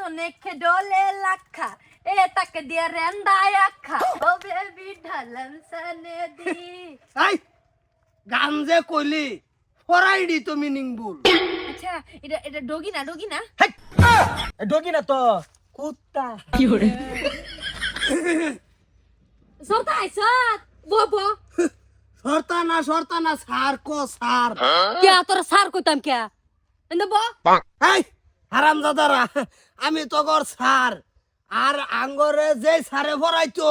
sono che dole lacca e tacca di renda yakka o baby dhalam sane di গান যে কইলি ফরাইডি তো meaning বল আচ্ছা এটা এটা ডগি না ডগি না? ডগি না তো কুত্তা। সরতা আইসত বো বো। সরতানা সরতানা সার কো সার। কে তোর সার কইতাম কে? এন্দ বো। এই হারামজাদারা আমি তগর সার আর আঙ্গরে যে সারে ভরাইতো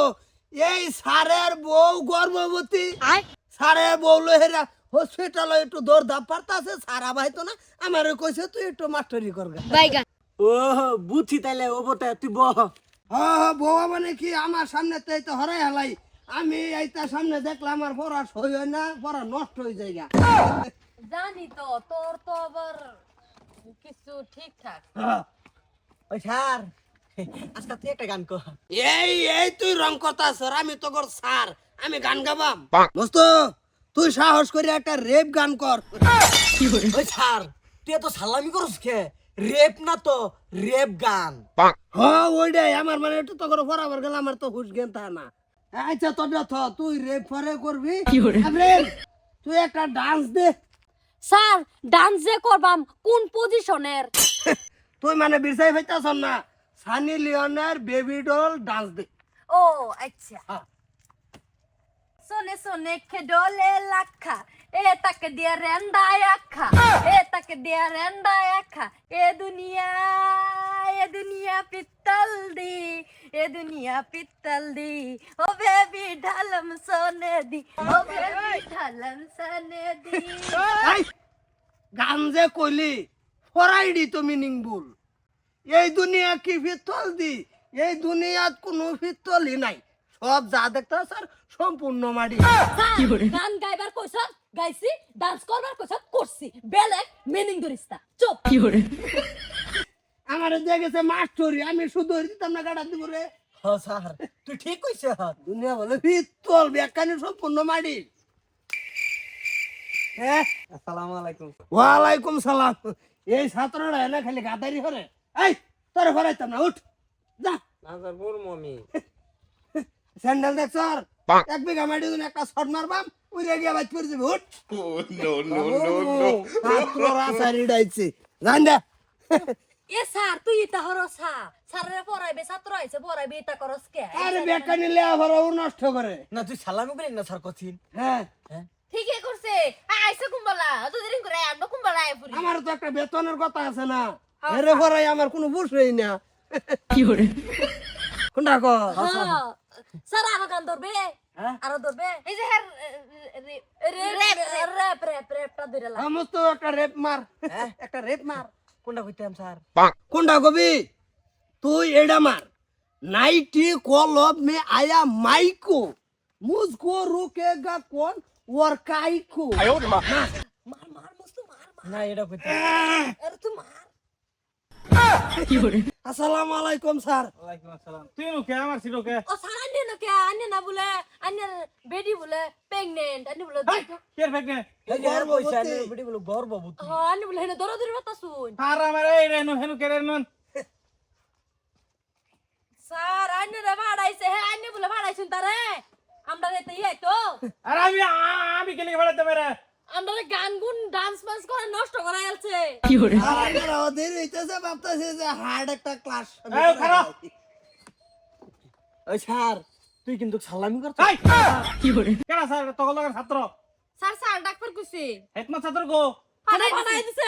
এই সারের বউ গর্ভবতী। আই সারের বউ লহেরা হসপিটালে একটু দৌড় ধাপ পারতাছে সারা ভাইতো না। আমারে কইছে তুই একটু মাস্টারি করগা ও বুঝছি তাইলে ও বটে তুই বহ। হ্যাঁ বউ মানে কি? আমার সামনে তো এই তো হরাই হালাই। আমি এইটা সামনে দেখলাম আমার পড়া সই হয় না পড়া নষ্ট হয়ে যায়গা জানি তো তোর তো আবার কিছু ঠিকঠাক। ওই স্যার আজকে তুই একটা গান কর। এই এই তুই রং কথা স্যার আমি তোর স্যার আমি গান গাবাম। দোস্ত তুই সাহস করে একটা রেপ গান কর। ওই স্যার তুই এত সালামি করস কে? রেপ না তো রেপ গান। হ্যাঁ ওইটাই আমার মানে একটু তো করে বরাবর গেলে আমার তো হুশ জ্ঞান তা না। আচ্ছা তোর থ তুই রেপ ফরে করবি? তুই একটা ডান্স দে। স্যার ডান্স যে করবাম কোন পজিশনের? তুই মানে বিরসাই ফাইতাছ না? সানি লিওনের বেবি ডল ডান্স দে। ও আচ্ছা। সোনে সোনে কে ডলে লাখা। এ তাকে দিয়া রেন্ডা আখা। এ তাকে দিয়া রেন্ডা আখা। এ দুনিয়া এ দুনিয়া পিত্তল দি এ দুনিয়া পিত্তল দি। ও বেবি ঢালম সোনে দি ও বেবি ঢালম সোনে দি। এই, গান যে কইলি ফরাইডি তো মিনিং বল এই দুনিয়া কি ফিতল দি? এই দুনিয়াত কোনো ফিতলই নাই। সব যা দেখতে স্যার সম্পূর্ণ মাটি। গান গাইবার কইছ গাইছি ডান্স করবার কইছ করছি। বেলেগ মিনিং ধরিস্তা চুপ। আমার দিয়ে গেছে মাস্টরি আমি শুধু দিতাম না গাড়া দিব রে স্যার। তুই ঠিক কইছ দুনিয়া বলে ফিতল ব্যাখ্যানি সম্পূর্ণ মাটি। হ্যাঁ আসসালামু আলাইকুম। ওয়ালাইকুম সালাম। এই ছাত্ররা এনে খালি গাদারি করে। এই তোরে ভরাইতাম না উঠ। যা। না স্যার মোর মমি স্যান্ডেল দেখ স্যার। এক বিঘা মাটি দিন একটা শট মারবাম উড়ে গিয়ে বাইক করে যাবে উঠ। নো নো নো নো ছাত্ররা সারি ডাইছে জান দে। এ স্যার তুই ইতা হরস হা স্যারের পড়াইবে ছাত্র আইছে পড়াইবে ইতা করস কে আরে বেকা নিলে আবার ও নষ্ট করে না তুই সালামি করি না স্যার কঠিন হ্যাঁ ঠিকই করছে আইছে কুম্বালা তো দেরিন করে আমরা কুম্বালা আই পুরি আমার তো একটা বেতনের কথা আছে না এরে আমার কোনো বুঝই না কি করে কোনটা কো স্যার আরও গান ধরবে হ্যাঁ? আরও ধরবে এই যে হ্যাঁ রেপ রেপ রেপ রেপটা ধরে লা সমস্ত একটা রেপ মার হ্যাঁ? একটা রেপ মার কোনটা কইতাম কবি? তুই এটা মার। নাইটি কলব মে আয়া মাইকো। মুজকো রুকেগা কোন ওর কাইকো। মার আসসালামু আলাইকুম স্যার। তুই কে? আমার ছিল কে? কে আন্নে না বলে আন্নে বেডি বলে প্রেগনেন্ট আন্নে বলে কে ফেকনে এই যে আর গর্ভবতী। কইছে আমি বড়ি গর্ভবতী হ্যাঁ আন্নে বলে হেনে দরা দরি বাতা শুন আর আমার এই রেনু হেনু কে রেনু স্যার আন্নে রে ভাড়াইছে হ্যাঁ আন্নে বলে ভাড়াইছুন তারে আমরা রে তাই তো আর আমি আমরা গান গুন ডান্স মান্স করে নষ্ট করা গেছে আর আমরা ওদের হইতেছে ভাবতেছে যে হার্ড একটা ক্লাস ওই স্যার তুই কিন্তু সালামি করছ? এই! কেডা স্যার? তখন লগের ছাত্র। স্যার স্যার ডাক্তার কুছি। হেডমাস্টার ছাত্র গো। ফাটাই ফাটাই দিছে।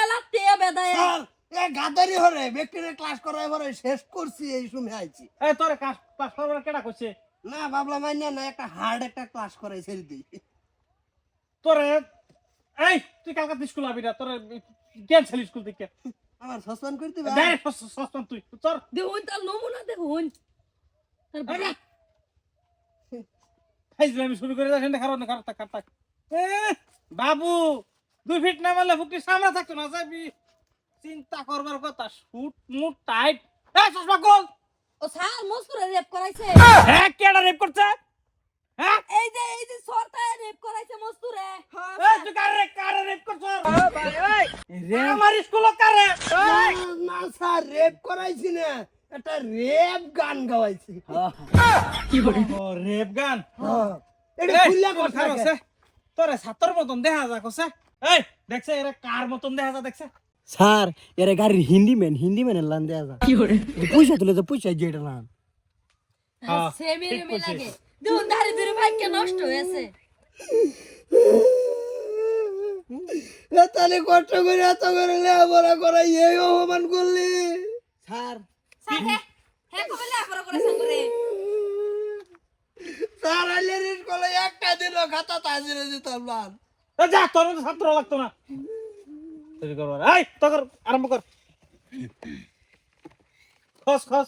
বেদায়। স্যার এ গাদারি হরে ব্যক্তির ক্লাস করাই শেষ করছি এই সময় আইছি। এই তোরে কাজ পাস করবার কেডা কইছে? না আইনা না একটা হার্ড একটা ক্লাস করাই ছেড়ে দিই। তোরে এই তুই কালকে স্কুল আবি না তোরে স্কুল থেকে আমার সসপেন্ড করতে ডাইরেক্ট সস্তান তুই চল দেখুন তার নমুনা দেখুন তার বাবা শুরু করে যাচ্ছেন খারাপ না খারাপ থাক খারাপ থাক। বাবু দুই ফিট না মারলে ফুকটি সামনে থাকতো না যাবি। চিন্তা করবার কথা শুট মুট টাইট এই চশমা গোল ও স্যার রেপ করাইছে। হ্যাঁ কেডা রেপ করছে? হ্যাঁ? এই যে এই যে সরতায় রেপ করাইছে মস্তুরে এই তুই কারে কারে রেপ করছ? আমার স্কুল কারে? না, না স্যার রেপ করাইছি না। রেপ গান গাওয়াইছি ও রেপ গান হ্যাঁ। এটা খুললা তোর কথা আছে? তোরে ছাত্র মতন দেখা যা কসে এই দেখছে এরা কার মতন দেখা যা দেখছে। স্যার এরা গাড়ির হিন্দি ম্যান হিন্দি ম্যানের লান দেয়া যা পয়সা তুলে তো পয়সা যেটা লান। হ্যাঁ, ভাগ্য নষ্ট হয়েছে। তাহলে কষ্ট করে এত করে লেখাপড়া করাই এই অপমান করলি। স্যার হ্যাঁ কবে লেখাপড়া করেছেন করে স্যার আইলে স্কুলে একটা দিল খাতা তাজিরে দিতাম না এ যা তোর ছাত্র লাগতো না। তৈরি করবার। এই তখন আরম্ভ কর। খস খস